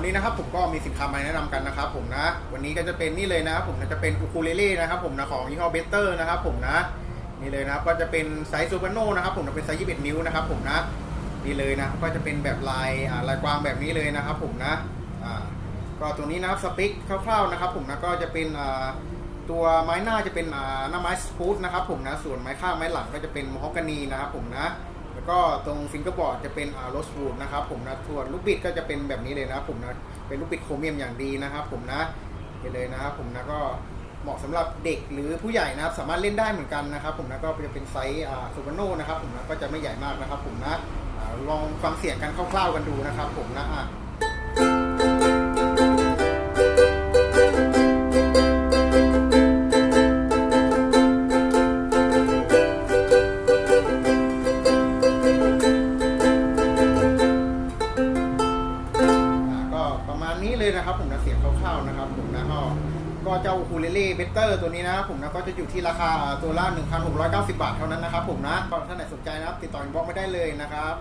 วันนี้นะครับผมก็มีสินค้ามาแนะนำกันนะครับผมนะ วันนี้ก็จะเป็นนี่เลยนะครับผมจะเป็นอูคูเลเล่นะครับผมนะของยี่ห้อเบเตอร์นะครับผมนะนี่เลยนะครับก็จะเป็นไซส์ซูเปอร์โนนะครับผมนะเป็นไซส์21นิ้วนะครับผมนะนี่เลยนะก็จะเป็นแบบลายลายกวางแบบนี้เลยนะครับผมนะก็ตัวนี้นะครับสปิกคร่าวๆนะครับผมนะก็จะเป็นตัวไม้หน้าจะเป็นหน้าไม้สปูตนะครับผมนะส่วนไม้ข้างไม้หลังก็จะเป็นมอฮอกกานีนะครับผมนะ แล้วก็ตรงฟิงเกอร์บอร์ดจะเป็นอ่าโรสฟูดนะครับผมนะส่วนลูกบิดก็จะเป็นแบบนี้เลยนะครับผมนะเป็นลูกบิดโครเมียมอย่างดีนะครับ ผมนะเห็นเลยนะครับผมนะก็เหมาะสำหรับเด็กหรือผู้ใหญ่นะครับ สามารถเล่นได้เหมือนกันนะครับ ผมนะก็จะเป็นไซส์อ่าซูเปอร์โนนะครับผมนะก็จะไม่ใหญ่มากนะครับ ผมนะลองฟังเสียงกันคร่าวๆกันดูนะครับ ผมนะ นี้เลยนะครับ ผมนะเสียงคร่าวๆนะครับ ผมนะก็ก็เจ้าคูเลเล่เบเตอร์ตัวนี้นะครับผมนะก็จะอยู่ที่ราคาตัวละ1,690 บาทเท่านั้นนะครับผมนะก็ท่านไหนสนใจนะครับ ติดต่ออินบ็อกซ์ไม่ได้เลยนะครับ